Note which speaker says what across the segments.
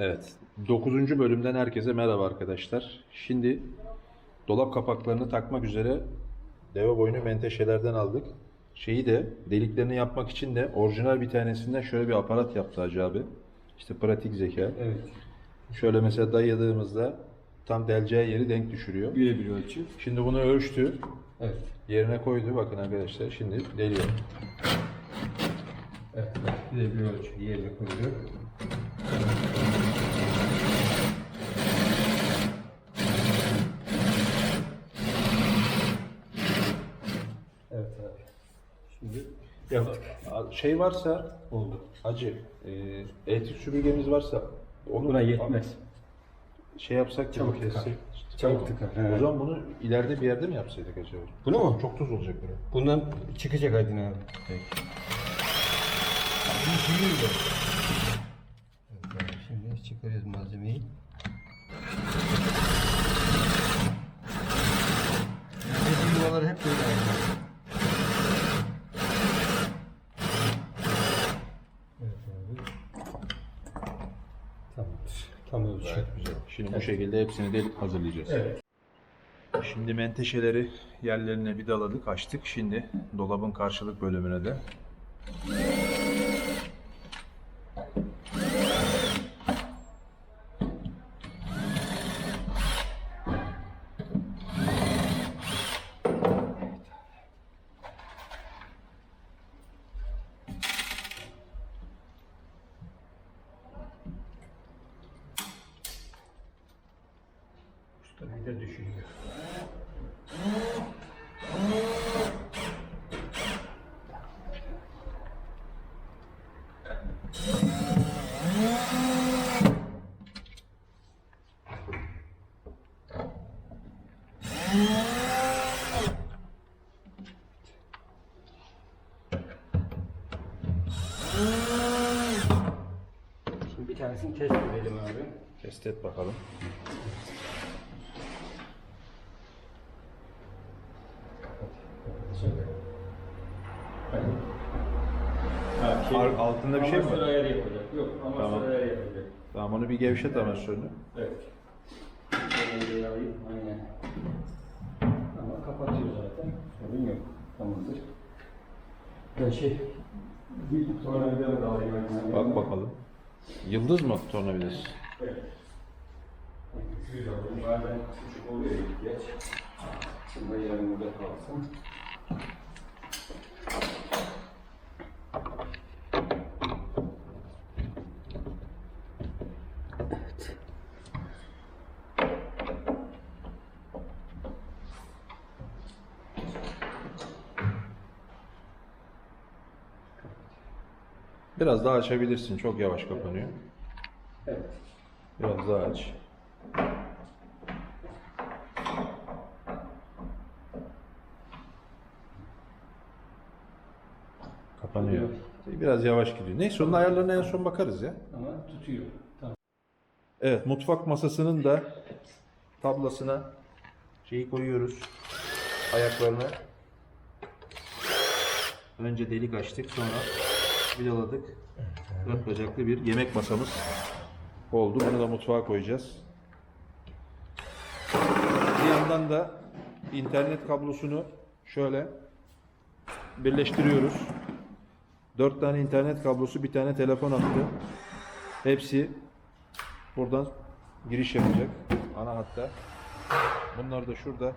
Speaker 1: Evet. 9. bölümden herkese merhaba arkadaşlar. Şimdi dolap kapaklarını takmak üzere deve boynu menteşelerden aldık. Şeyi de deliklerini yapmak için de orijinal bir tanesinden şöyle bir aparat yaptı Hacı abi. İşte pratik zeka.
Speaker 2: Evet.
Speaker 1: Şöyle mesela dayadığımızda tam deleceği yeri denk düşürüyor.
Speaker 2: Birebir ölçü.
Speaker 1: Şimdi bunu ölçtü.
Speaker 2: Evet.
Speaker 1: Yerine koydu. Bakın arkadaşlar şimdi deliyor.
Speaker 2: Evet. Birebir ölçü yerine koyuyor. Evet abi.
Speaker 1: Ya, şey varsa
Speaker 2: oldu.
Speaker 1: Hacı, e, elektrik süpürgemiz varsa onu
Speaker 2: Buna yetmez.
Speaker 1: şey yapsak
Speaker 2: Çabuk
Speaker 1: kessek.
Speaker 2: Çabuk tıkar.
Speaker 1: O zaman bunu ileride bir yerde mi yapsaydık acaba?
Speaker 2: Bunu mu?
Speaker 1: Çok tuz olacak böyle.
Speaker 2: Bundan çıkacak Aydın abi.
Speaker 1: Peki.
Speaker 2: Evet abi, Şimdi çıkarıyoruz malzemeyi. Dediğim yuvalar hep böyle aynı. Evet abi. Tamamdır. Tam ölçü.
Speaker 1: Güzel. Şimdi bu şekilde hepsini de hazırlayacağız.
Speaker 2: Evet.
Speaker 1: Şimdi menteşeleri yerlerine vidaladık, açtık. Şimdi dolabın karşılık bölümüne de
Speaker 2: düşünüyor. Şimdi bir tanesini test edelim abi.
Speaker 1: test et bakalım.
Speaker 2: Ha,
Speaker 1: altında bir şey mi var?
Speaker 2: ayarı yapacak. Yok, amatör
Speaker 1: Tamam.
Speaker 2: yapacak.
Speaker 1: Tamam onu bir gevşet.
Speaker 2: Evet. Şöyle alayım. Aynen. Ama kapatıyor zaten. Sorun yok. Tamamdır. Ben şey... Bir tornavida da alayım.
Speaker 1: Bak bakalım. Yıldız mı tornavidası?
Speaker 2: Evet. Yüz alayım. Bazen küçük oluyor ihtiyaç. Şunda yarın burada kalsın.
Speaker 1: Biraz daha açabilirsin. Çok yavaş kapanıyor.
Speaker 2: Evet.
Speaker 1: Biraz daha aç. Kapanıyor. Biraz yavaş gidiyor. Neyse onun ayarlarına en son bakarız ya.
Speaker 2: Ama tutuyor. Tamam.
Speaker 1: Evet mutfak masasının da tablasına şeyi koyuyoruz. Ayaklarını. Önce delik açtık sonra vidaladık. Dört bacaklı bir yemek masamız oldu. Bunu da mutfağa koyacağız. Bir yandan da internet kablosunu şöyle birleştiriyoruz. Dört tane internet kablosu, bir tane telefon hattı. Hepsi buradan giriş yapacak ana hatta. Bunları da şurada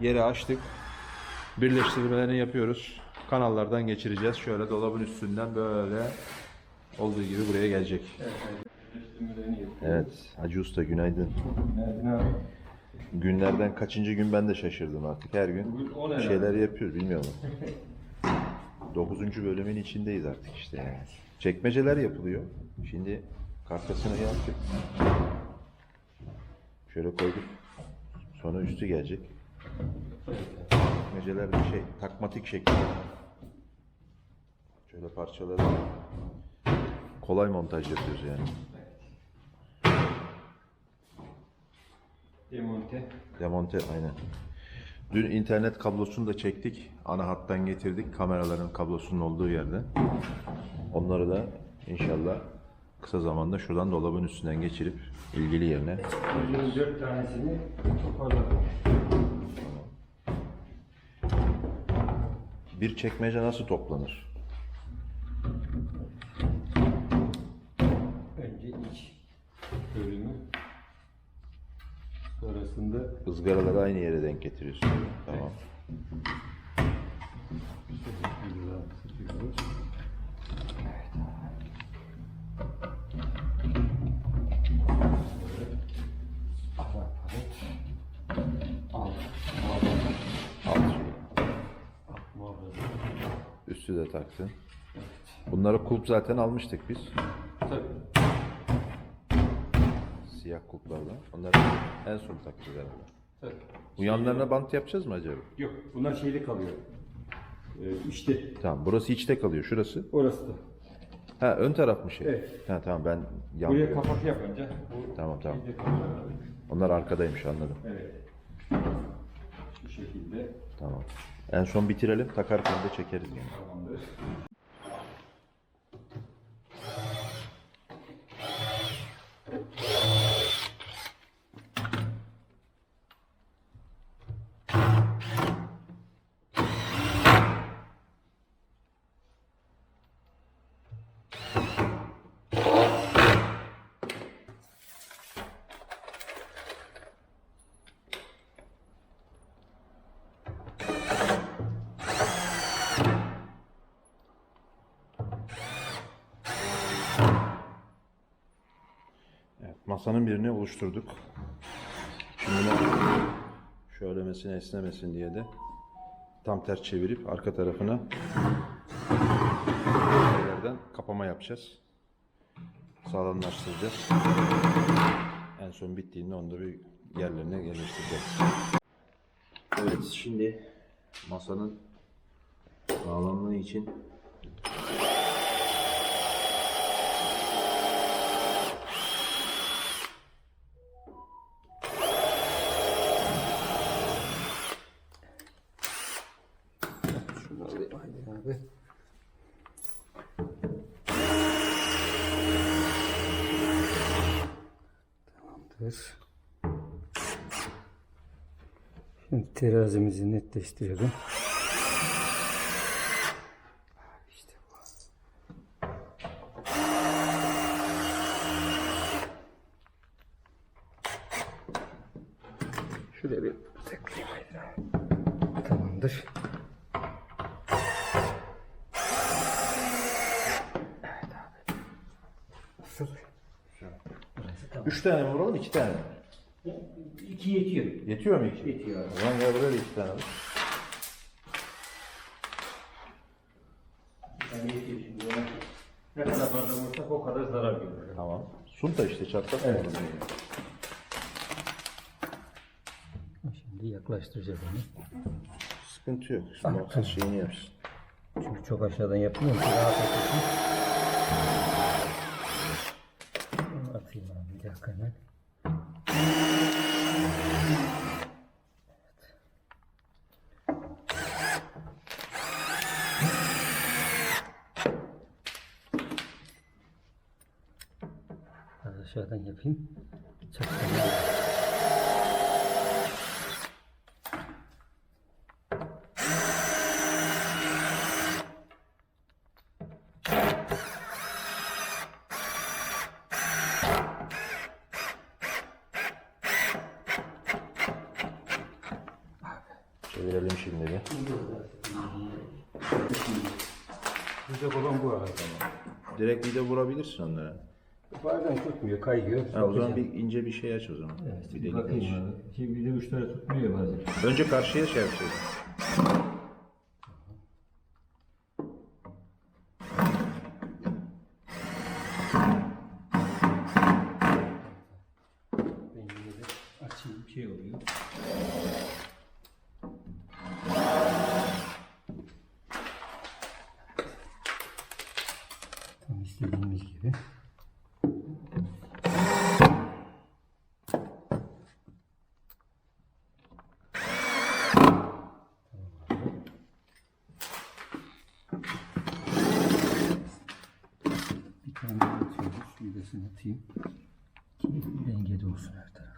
Speaker 1: yere açtık. Birleştirmelerini yapıyoruz. Kanallardan geçireceğiz. Şöyle dolabın üstünden böyle olduğu gibi buraya gelecek. Evet, Hacı Usta günaydın.
Speaker 2: Abi?
Speaker 1: Günlerden kaçıncı gün ben de şaşırdım artık. Her gün
Speaker 2: Bugün on
Speaker 1: bir
Speaker 2: herhalde.
Speaker 1: şeyler yapıyoruz bilmiyorum. Dokuzuncu bölümün içindeyiz artık işte yani. Çekmeceler yapılıyor. Şimdi karkasını yaptık. Şöyle koyduk. Sonra üstü gelecek. Çekmeceler bir şey takmatik şeklinde. Şöyle parçaları kolay montaj yapıyoruz yani.
Speaker 2: Demonte.
Speaker 1: Demonte aynen. Dün internet kablosunu da çektik. Ana hattan getirdik kameraların kablosunun olduğu yerden. Onları da inşallah kısa zamanda şuradan dolabın üstünden geçirip ilgili yerine
Speaker 2: Bunun dört tanesini toparladım.
Speaker 1: bir çekmece nasıl toplanır?
Speaker 2: Sonrasında
Speaker 1: Izgaraları aynı yere denk getiriyorsun. Tamam. Üstü de taktın. Bunları kulp zaten almıştık biz. Kulplardan. Onları en son takacağız herhalde.
Speaker 2: Tabii.
Speaker 1: Bu yanlarına bant yapacağız mı acaba?
Speaker 2: Yok, bunlar şeyde kalıyor. Ee, işte
Speaker 1: Tamam. Burası içte kalıyor. Şurası.
Speaker 2: orası da.
Speaker 1: Ha ön taraf mı şey?
Speaker 2: Evet.
Speaker 1: Ha tamam ben
Speaker 2: Buraya
Speaker 1: yandım.
Speaker 2: kapak yapınca bu
Speaker 1: Tamam, tamam.
Speaker 2: şeyde kalıyor.
Speaker 1: Onlar arkadaymış anladım.
Speaker 2: Evet. Şu şekilde
Speaker 1: Tamam. En son bitirelim. Takarken de çekeriz yani.
Speaker 2: tamamdır.
Speaker 1: Masanın birini oluşturduk. Şimdi bunu şöylemesine esnemesin diye de tam ters çevirip arka tarafına yerlerden kapama yapacağız. Sağlamlaştıracağız. En son bittiğinde onu da bir yerlerine yerleştireceğiz. Evet şimdi masanın sağlamlığı için
Speaker 2: alayım abi. Tamamdır. Şimdi terazimizi netleştirelim.
Speaker 1: Üç tane mi vuralım, iki tane mi?
Speaker 2: İki yetiyor.
Speaker 1: Yetiyor mu iki?
Speaker 2: Yetiyor.
Speaker 1: O zaman gel buraya da iki tane vur.
Speaker 2: Yani yetiyor şimdi ona. Ne kadar fazla vursak o kadar zarar görür.
Speaker 1: Tamam. Sunta işte çatlak.
Speaker 2: Evet. Şimdi yaklaştıracağız onu.
Speaker 1: Sıkıntı yok. Şimdi maksat şeyini yapsın.
Speaker 2: Çünkü çok aşağıdan yapmıyorum ki rahat etsin. Bunu Atayım abi bir dakika hemen. Biraz aşağıdan yapayım. Çaktırmayayım.
Speaker 1: Çevirelim şimdi bir.
Speaker 2: Güzel olan bu arada.
Speaker 1: Direkt bir de vurabilirsin onlara.
Speaker 2: Bazen tutmuyor, kayıyor.
Speaker 1: Ha, o zaman bir ince bir şey aç o zaman.
Speaker 2: Evet,
Speaker 1: bir delik
Speaker 2: bakayım
Speaker 1: aç.
Speaker 2: Şimdi bir de uçları tutmuyor bazen.
Speaker 1: Önce karşıya şey yapacağız.
Speaker 2: Vidasını atayım. Ki dengede olsun her taraf.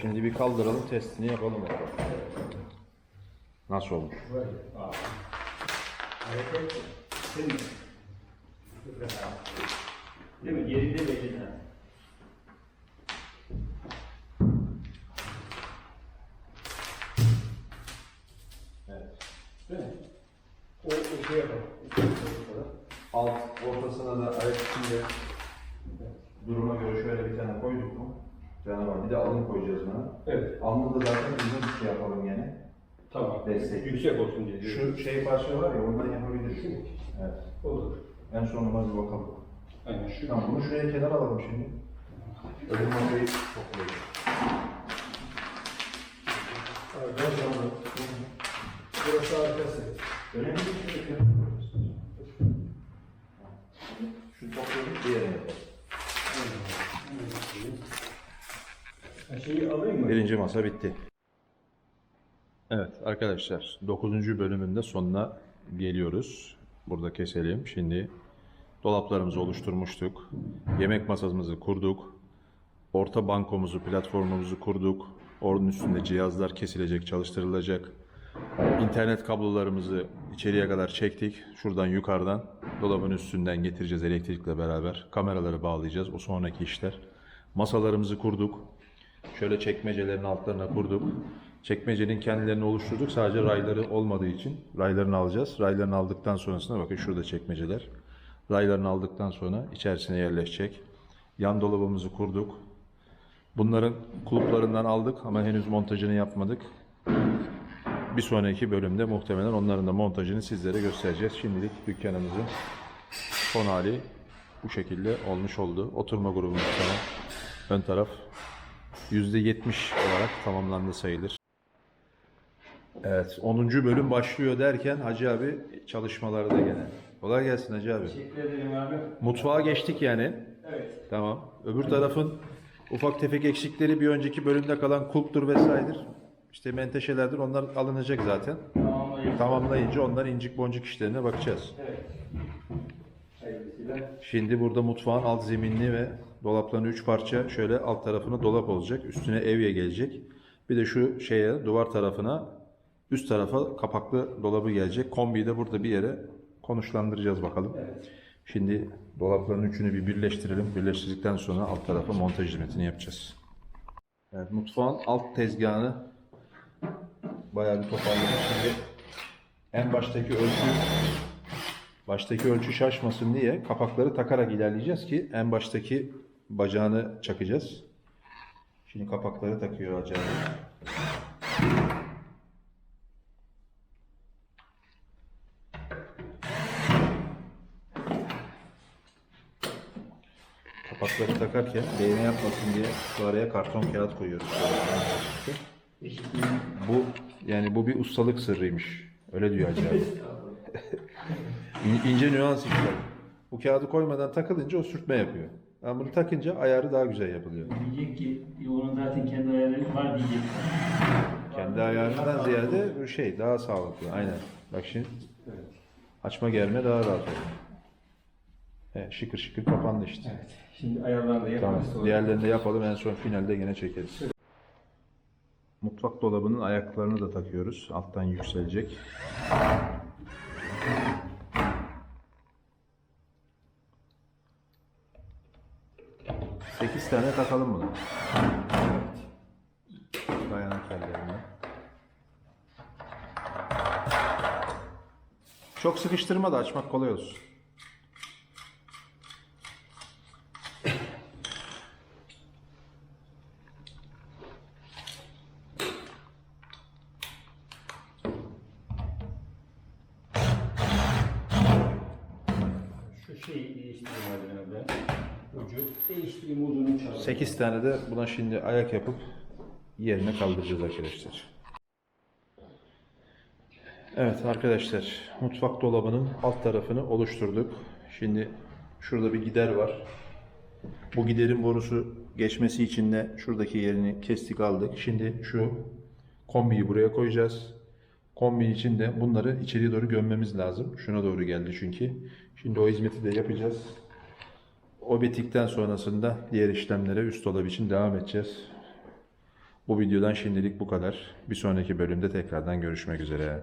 Speaker 1: Şimdi bir kaldıralım testini yapalım. Nasıl olmuş?
Speaker 2: Hareket
Speaker 1: Bir de alın koyacağız buna.
Speaker 2: Evet.
Speaker 1: Alnı da zaten uzun bir şey yapalım gene.
Speaker 2: Tamam.
Speaker 1: Destek.
Speaker 2: Yüksek olsun diye.
Speaker 1: Şu şey parça var ya ondan yapabiliriz. Evet.
Speaker 2: Olur.
Speaker 1: En son ona bir bakalım.
Speaker 2: Aynen şu.
Speaker 1: Tamam bunu şuraya kenara alalım şimdi. Öbür masayı toplayalım.
Speaker 2: Burası arkası.
Speaker 1: Önemli bir şey yok. Şu topladık diğerine yapalım.
Speaker 2: Şeyi alayım mı?
Speaker 1: Birinci masa bitti. Evet arkadaşlar 9. bölümün de sonuna geliyoruz. Burada keselim. Şimdi dolaplarımızı oluşturmuştuk. Yemek masamızı kurduk. Orta bankomuzu, platformumuzu kurduk. Onun üstünde cihazlar kesilecek, çalıştırılacak. İnternet kablolarımızı içeriye kadar çektik. Şuradan yukarıdan dolabın üstünden getireceğiz elektrikle beraber. Kameraları bağlayacağız. O sonraki işler. Masalarımızı kurduk. Şöyle çekmecelerin altlarına kurduk. Çekmecenin kendilerini oluşturduk. Sadece rayları olmadığı için raylarını alacağız. Raylarını aldıktan sonrasında bakın şurada çekmeceler. Raylarını aldıktan sonra içerisine yerleşecek. Yan dolabımızı kurduk. Bunların kulplarından aldık ama henüz montajını yapmadık. Bir sonraki bölümde muhtemelen onların da montajını sizlere göstereceğiz. Şimdilik dükkanımızın son hali bu şekilde olmuş oldu. Oturma grubumuz tamam. Ön taraf %70 olarak tamamlandı sayılır. Evet 10. bölüm başlıyor derken Hacı abi çalışmalarda gene. Kolay gelsin Hacı abi.
Speaker 2: Teşekkür ederim abi.
Speaker 1: Mutfağa geçtik yani.
Speaker 2: Evet.
Speaker 1: Tamam. Öbür tarafın ufak tefek eksikleri bir önceki bölümde kalan kulptur vesairedir. İşte menteşelerdir. Onlar alınacak zaten.
Speaker 2: Tamamlayayım.
Speaker 1: Tamamlayınca onlar incik boncuk işlerine bakacağız.
Speaker 2: Evet.
Speaker 1: Şimdi burada mutfağın alt zeminli ve dolapların üç parça şöyle alt tarafına dolap olacak. Üstüne evye gelecek. Bir de şu şeye duvar tarafına üst tarafa kapaklı dolabı gelecek. Kombiyi de burada bir yere konuşlandıracağız bakalım. Şimdi dolapların üçünü bir birleştirelim. Birleştirdikten sonra alt tarafa montaj hizmetini yapacağız. Evet, mutfağın alt tezgahını bayağı bir toparladık. Şimdi en baştaki ölçü Baştaki ölçü şaşmasın diye kapakları takarak ilerleyeceğiz ki en baştaki bacağını çakacağız. Şimdi kapakları takıyor acaba. Kapakları takarken değme yapmasın diye şu araya karton kağıt koyuyoruz. Bu yani bu bir ustalık sırrıymış. Öyle diyor acaba. İn- İnce nüans işler. Bu kağıdı koymadan takılınca o sürtme yapıyor. Ama bunu takınca ayarı daha güzel yapılıyor.
Speaker 3: Diyecek ki "Ya onun zaten kendi ayarları var diyecek.
Speaker 1: Kendi ayarından ziyade bu şey daha sağlıklı. Aynen. Bak şimdi açma germe daha rahat oluyor. Evet, şıkır şıkır kapandı işte.
Speaker 2: Evet. Şimdi ayarlarını da
Speaker 1: Tamam.
Speaker 2: yaparız.
Speaker 1: Diğerlerini de yapalım. En son finalde yine çekeriz. Mutfak dolabının ayaklarını da takıyoruz. Alttan yükselecek. Sekiz tane takalım bunu. Dayanak yerlerine. Çok sıkıştırma da açmak kolay olsun. 8 tane de buna şimdi ayak yapıp yerine kaldıracağız arkadaşlar. Evet arkadaşlar mutfak dolabının alt tarafını oluşturduk. Şimdi şurada bir gider var. Bu giderin borusu geçmesi için de şuradaki yerini kestik aldık. Şimdi şu kombiyi buraya koyacağız. Kombi için de bunları içeriye doğru gömmemiz lazım. Şuna doğru geldi çünkü. Şimdi o hizmeti de yapacağız. O bittikten sonrasında diğer işlemlere üst dolap için devam edeceğiz. Bu videodan şimdilik bu kadar. Bir sonraki bölümde tekrardan görüşmek üzere.